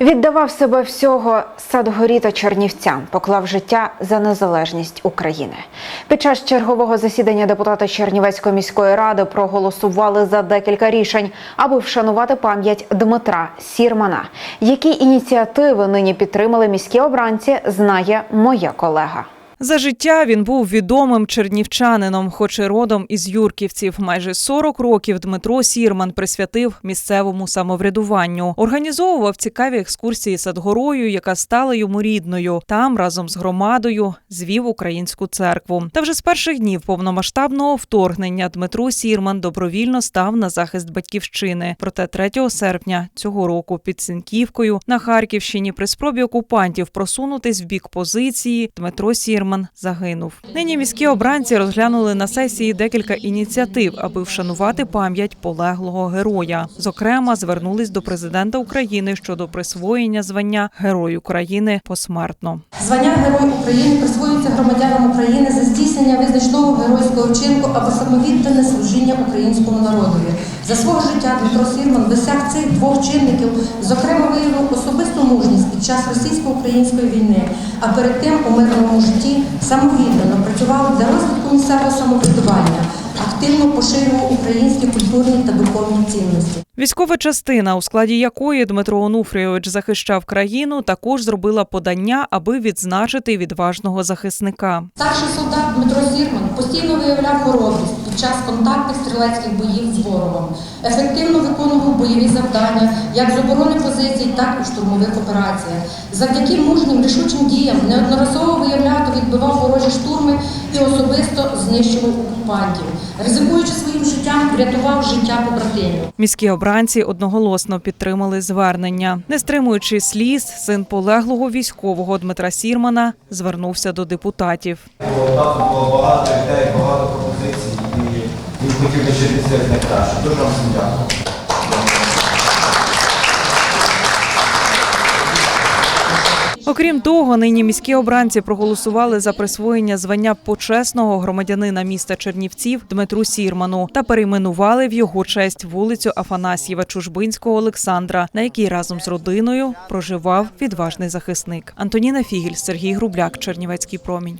Віддавав себе всього Садгорі та Чернівцям, поклав життя за незалежність України. Під час чергового засідання депутати Чернівецької міської ради проголосували за декілька рішень, аби вшанувати пам'ять Дмитра Сірмана. Які ініціативи нині підтримали міські обранці, знає моя колега. За життя він був відомим чернівчанином, хоч і родом із Юрківців. Майже 40 років Дмитро Сірман присвятив місцевому самоврядуванню. Організовував цікаві екскурсії Садгорою, яка стала йому рідною. Там разом з громадою звів українську церкву. Та вже з перших днів повномасштабного вторгнення Дмитро Сірман добровільно став на захист батьківщини. Проте 3 серпня цього року під Синківкою на Харківщині при спробі окупантів просунутись в бік позиції Дмитро Сірман загинув. Нині міські обранці розглянули на сесії декілька ініціатив, аби вшанувати пам'ять полеглого героя. Зокрема, звернулись до президента України щодо присвоєння звання Герой України посмертно. Звання Герой України присвоюється громадянам України за здійснення визначного геройського вчинку або самовіддане служіння українському народові. За свого життя Дмитро Сірман досяг цих двох чинників, зокрема виявив особисту мужність під час російсько-української війни, а перед тим у мирному житті самовіддано працював для розвитку місцевого самоврядування, активно поширював українські культурні та духовні цінності. Військова частина, у складі якої Дмитро Онуфрійович захищав країну, також зробила подання, аби відзначити відважного захисника. Старший солдат Дмитро Зірман постійно виявляв хоробрість під час контактних стрілецьких боїв з ворогом, ефективно виконував бойові завдання як з оборони позицій, так і в штурмових операціях. Завдяки мужнім рішучим діям неодноразово виявляв та відбивав ворожі штурми і особисто знищував окупантів. Ризикуючи своїм життям, врятував життя побратимів. Міські обранці одноголосно підтримали звернення. Не стримуючи сліз, син полеглого військового Дмитра Сірмана звернувся до депутатів. Було багато пропозицій, і він хотів лишитися як найкраще. Дуже вам всім дякую. Окрім того, нині міські обранці проголосували за присвоєння звання почесного громадянина міста Чернівців Дмитру Сірману та перейменували в його честь вулицю Афанасьєва Чужбинського Олександра, на якій разом з родиною проживав відважний захисник. Антоніна Фігіль, Сергій Грубляк, Чернівецький промінь.